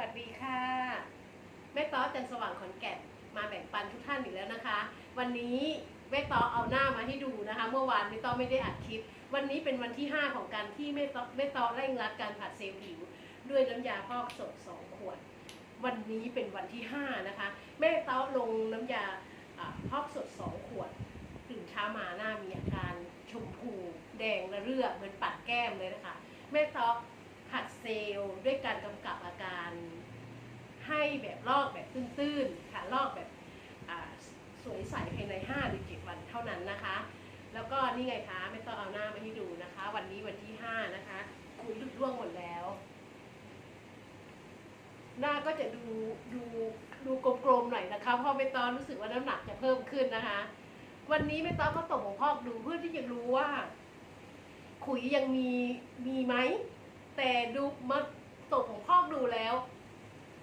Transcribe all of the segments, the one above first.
วัสดีค่ะ แม่ต้อจันสว่างขอนแก่นมาแบ่งปันทุกท่านอีกแล้วนะคะ วันนี้แม่ต้อเอาหน้ามาให้ดูนะคะ เมื่อวานแม่ต้อไม่ได้อัดคลิป วันนี้เป็นวันที่ 5 ของการที่แม่ต้อแม่ต้อเร่งรัดการผัดเซลล์ผิว ด้วยน้ำยาพอกสด2ขวด วันนี้เป็นวันที่ 5 นะคะ แม่ต้อลงน้ำยาอ่าพอกสด 2 ขวดตื่นเช้ามาหน้ามีอาการชมพู แดงระเรื่อเหมือนปัดแก้มเลยนะคะ แม่ต๊อ กผัดเซลล์ด้วยการกำกับอาการ ให้แบบลอกแบบตื้นๆค่ะลอกแบบสวยใสภายใน 5 หรือ 7 วันเท่านั้นนะคะ แล้วก็นี่ไงคะไม่ต้องเอาหน้ามาให้ดูนะคะ วันนี้วันที่ 5 นะคะคุยลุดร่วงหมดแล้ว หน้าก็จะดูดูดูกลมๆหน่อยนะคะเพราะไม่ต้องรู้สึกว่าน้ำหนักจะเพิ่มขึ้นนะคะ วันนี้ไม่ต้องก็ตบหัวพอกดูเพื่อที่จะรู้ว่า ขุยยังมีมีไหม แต่ดูมาตกของพอกดูแล้ว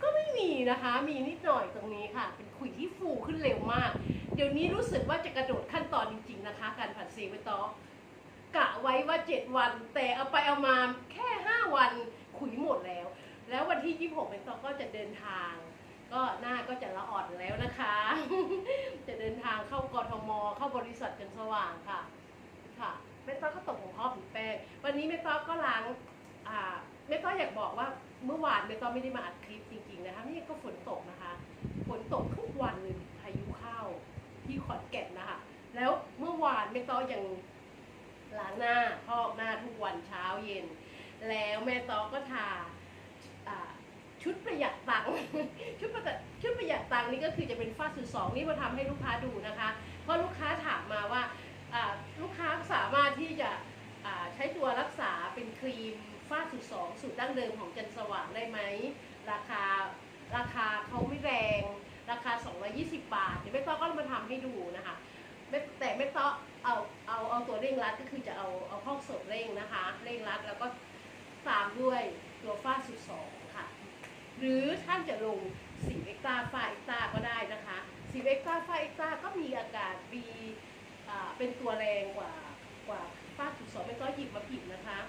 ก็ไม่มีนะคะ มีนิดหน่อยตรงนี้ค่ะ เป็นขุยที่ฟูขึ้นเร็วมาก เดี๋ยวนี้รู้สึกว่าจะกระโดดขั้นตอนจริง ๆนะคะ การผัดเซลล์ไวตอกะไว้ว่า 7 วัน แต่เอาไปเอามาแค่ 5 วันขุยหมดแล้ว แล้ววันที่ 26เป็นตอก็จะเดินทาง ก็หน้าก็จะละอ่อนแล้วนะคะ จะเดินทางเข้ากรทม เข้าบริษัทกันสว่างค่ะ ค่ะแม่ต้อก็ตกของพ่อผิวแป้งวันนี้แม่ต้อก็ล้าง แม่ต้ออยากบอกว่าเมื่อวานแม่ต้อไม่ได้มาอัดคลิปจริง ๆ นะคะนี่ก็ฝนตกนะคะ ฝนตกทุกวันเลยพายุเข้าที่ขอนแก่นนะคะ แล้วเมื่อวานแม่ต้อยังล้างหน้าพอกหน้าทุกวันเช้าเย็น แล้วแม่ต้อก็ทาชุดประหยัดตังค์ชุดประหยัดชุดประหยัดตังค์นี่ก็คือจะเป็นฝ้าสูตรสองนี่มาทำให้ลูกค้าดูนะคะ เพราะลูกค้าถามมาว่าลูกค้าสามารถที่จะอ่าใช้ตัวรักษาเป็นครีมฝ้า สองสูตรดั้งเดิมของจันสว่างได้ไหม ราคาราคาเขาไม่แรง ราคา 220 บาท เดี๋ยวแม่ต้อก็มาทำให้ดูนะคะไม่แต่แม่ต้อเอาเอาเอาตัวเร่งรัดก็คือจะเอาเอาพอกสดเร่งนะคะ เร่งรัดแล้วก็ตามด้วยตัวฝ้าสูตรสองค่ะ หรือท่านจะลงสีเอ็กตาฝ้าเอ็กตาก็ได้นะคะสีเอ็กตาฝ้าเอ็กตาก็มีอากาศมีเป็นตัวแรงกว่ากว่าฝ้าจุดสองไม่ต้อหยิบมาผิดนะคะ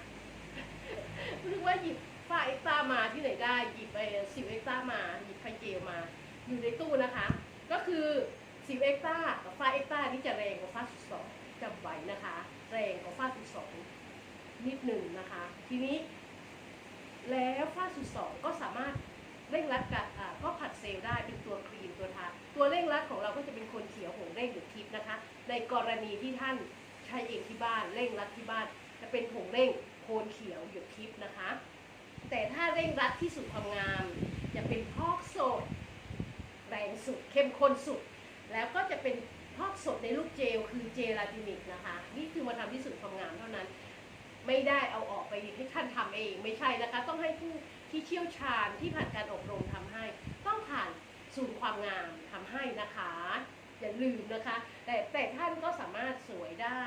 หรือว่าหยิบฝ้าเอ็กซ์ต้ามาที่ไหนได้ หยิบไปสิบเอ็กซ์ต้ามา หยิบไฟเจลมา อยู่ในตู้นะคะ ก็คือสิบเอ็กซ์ต้ากับฝ้าเอ็กซ์ต้านี่จะแรงกว่าฝ้าจุดสองจำไว้นะคะ แรงกว่าฝ้าจุดสองนิดหนึ่งนะคะ ทีนี้ แล้วฝ้าจุดสองก็สามารถเร่งรัดกับก็ผัดเซลล์ได้เป็นตัวครีมตัวทาตัวเร่งรัดของเราก็จะเป็นคนเขียวหงเร่งหรือทิพย์นะคะ ในกรณีที่ท่านใช้เองที่บ้านเร่งรัดที่บ้านจะเป็นผงเร่ง คนเขียวหยดทิพย์นะคะ แต่ถ้าเร่งรัดที่สุดความงาม จะเป็นพอกสดแรงสุดเข้มข้นสุด แล้วก็จะเป็นพอกสดในลูกเจลคือเจลาตินิกนะคะ นี่คือมาทำที่สุดความงามเท่านั้น ไม่ได้เอาออกไปให้ท่านทำเองไม่ใช่นะคะ ต้องให้ผู้ที่เชี่ยวชาญที่ผ่านการอบรมทำให้ ต้องผ่านศูนย์ความงามทำให้นะคะอย่าลืมนะคะ แต่แต่ท่านก็สามารถสวยได้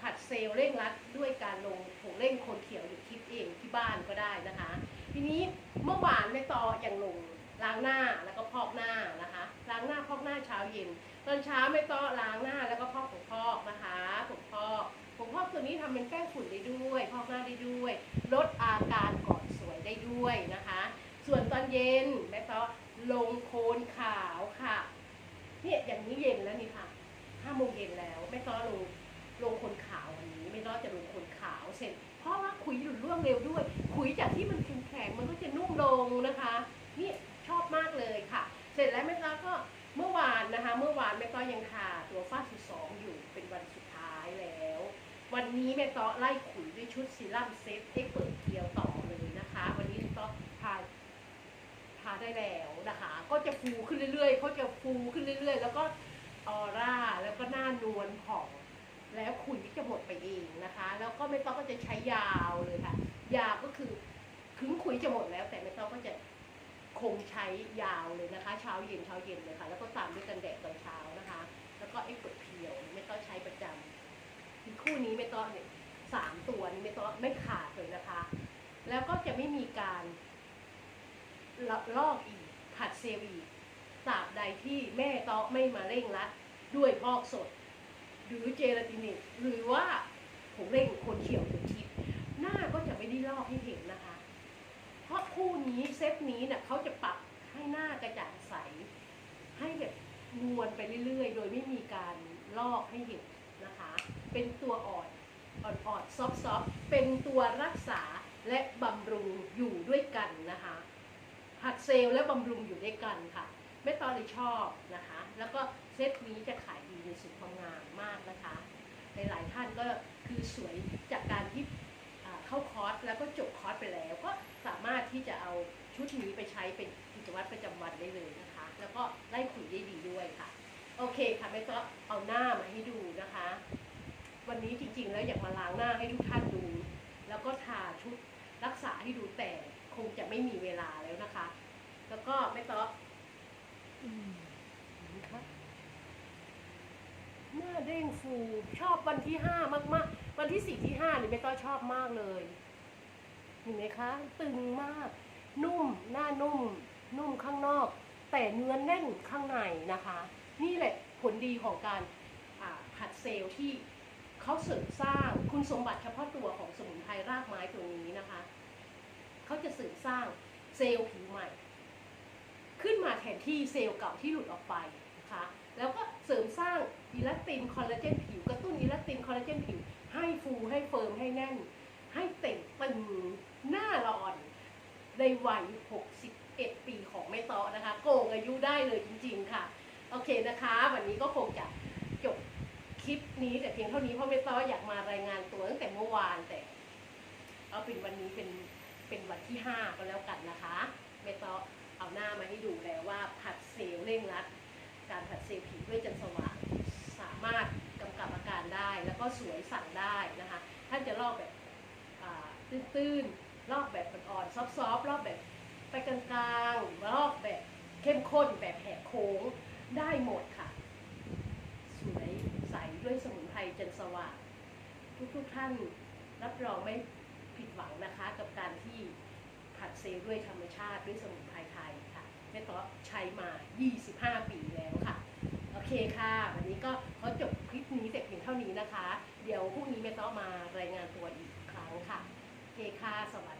ผัดเซลล์เร่งรัดด้วยการลงผงเร่งโคนเขียวหรือคิดเองที่บ้านก็ได้นะคะ ทีนี้เมื่อวานแม่ตอยังลงล้างหน้าแล้วก็พอกหน้านะคะล้างหน้าพอกหน้าเช้าเย็น ตอนเช้าแม่ตอล้างหน้าแล้วก็พอกผมพอกนะคะผมพอกผมพอกตัวนี้ทำเป็นแป้งฝุ่นได้ด้วยพอกหน้าได้ด้วย ลดอาการก่อนสวยได้ด้วยนะคะ ส่วนตอนเย็นแม่ตอลงโคนขาวค่ะเนี่ยอย่างนี้เย็นแล้วนี่ค่ะห้าโมงเย็นแล้วแม่ตอลง ลงคนขาววันนี้ ไม่รอดจะลงคนขาวเสร็จ เพราะว่าขุยหลุดร่วงเร็วด้วย ขุยจากที่มันแข็งๆมันก็จะนุ่มลงนะคะนี่ชอบมากเลยค่ะ เสร็จแล้วแม่ต้อก็เมื่อวานนะคะ เมื่อวานแม่ต้อยังทาตัวฟ้าสุดสองอยู่เป็นวันสุดท้ายแล้ว วันนี้แม่ต้อไล่ขุยด้วยชุดซีรั่มเซฟเอ็กเปิดเทียวต่อเลยนะคะ วันนี้แม่ต้อทาทาได้แล้วนะคะ ก็จะฟูขึ้นเรื่อยๆเขาจะฟูขึ้นเรื่อยๆ แล้วก็ออร่าแล้วก็หน้านวลผ่อง แล้วขุยจะหมดไปเองนะคะ แล้วก็ไม่ต้องก็จะใช้ยาวเลยค่ะ ยาวก็คือถึงขุยจะหมดแล้ว แต่ไม่ต้องก็จะคงใช้ยาวเลยนะคะ เช้าเย็นเช้าเย็นเลยค่ะ แล้วก็ตามด้วยกันแดดตอนเช้านะคะ แล้วก็ไอ้เปิดเพียวไม่ต้องใช้ประจำคือคู่นี้ไม่ต้องเนี่ยสามตัวนี้ไม่ต้องไม่ขาดเลยนะคะ แล้วก็จะไม่มีการลลอกอีกผัดเซลล์อีกตราบใดที่แม่ต้องไม่มาเร่งรัดด้วยพอกสด หรือเจลาตินิกหรือว่าผงเร่งคนเขียวหรือทิพย์หน้าก็จะไม่ได้ลอกให้เห็นนะคะ เพราะคู่นี้เซตนี้เนี่ยเขาจะปรับให้หน้ากระจ่างใส ให้แบบนวลไปเรื่อยๆ โดยไม่มีการลอกให้เห็นนะคะ เป็นตัวอ่อนอ่อนๆซอฟต์ๆเป็นตัวรักษาและบำรุงอยู่ด้วยกันนะคะผัดเซลล์และบำรุงอยู่ด้วยกันค่ะแม่ตอนเลยชอบนะคะ แล้วก็เซตนี้จะขาย ดีในสุดความงามมากนะคะหลายๆท่านก็คือสวยจากการที่เข้าคอร์สแล้วก็จบคอร์สไปแล้ว ก็สามารถที่จะเอาชุดนี้ไปใช้เป็นกิจวัตรประจำวันได้เลยนะคะ แล้วก็ไล่ขุยได้ดีด้วยค่ะ โอเคค่ะแม่ก็เอาหน้ามาให้ดูนะคะ วันนี้จริงๆ แล้วอยากมาล้างหน้าให้ทุกท่านดู แล้วก็ทาชุดรักษาให้ดูแต่คงจะไม่มีเวลาแล้วนะคะ แล้วก็แม่ต๊อกอืมเห็นไหมคะ หน้า เด้งฟูชอบวันที่ห้ามากๆ วันที่สี่ที่ห้านี่ไม่ต้อชอบมากเลยเห็นไหมคะ ตึงมาก นุ่มหน้านุ่ม นุ่มข้างนอก แต่เนื้อแน่นข้างในนะคะ นี่แหละผลดีของการผัดเซลล์ที่เขาเสริมสร้างคุณสมบัติเฉพาะตัวของสมุนไพรรากไม้ตัวนี้นะคะเขาจะเสริมสร้างเซลล์ผิวใหม่ ขึ้นมาแทนที่เซลล์เก่าที่หลุดออกไปนะคะแล้วก็ เสริมสร้างอิลาสตินคอลลาเจนผิวกระตุ้นอิลาสตินคอลลาเจนผิว ให้ฟูให้เฟิร์มให้แน่น ให้เต่งตึงหน้าละอ่อนในวัย 61 ปีของแม่ตอนะคะ โกงอายุได้เลยจริง ๆ ค่ะ โอเคนะคะ วันนี้ก็คงจะจบคลิปนี้แต่เพียงเท่านี้เพราะแม่ตออยากมารายงานตัวตั้งแต่เมื่อวานแต่เอาเป็นวันนี้เป็นเป็นวันที่ 5 ก็แล้วกันนะคะแม่ตอเอาหน้ามาให้ดูแล้วว่าผัดเซลล์เร่งรัด การผัดเซลล์ผิวด้วยจันท์สว่างสามารถกำกับอาการได้ แล้วก็สวยสั่งได้นะคะท่านจะลอกแบบตื้นๆลอกแบบอ่อนๆซอฟต์ๆลอกแบบไปกลางๆลอกแบบเข้มข้นแบบแหกโค้งได้หมดค่ะ สวยใสด้วยสมุนไพรจันท์สว่างทุกๆท่านรับรองไม่ผิดหวังนะคะ กับการที่ผัดเซลล์ด้วยธรรมชาติด้วยสมุนไพรไทย แม่ต๊อกใช้มา 25 ปีแล้วค่ะ โอเคค่ะ วันนี้ก็ขอจบคลิปนี้แต่เพียงเท่านี้นะคะ เดี๋ยวพรุ่งนี้แม่ต๊อกมารายงานตัวอีกครั้งค่ะ โอเคค่ะ สวัสดี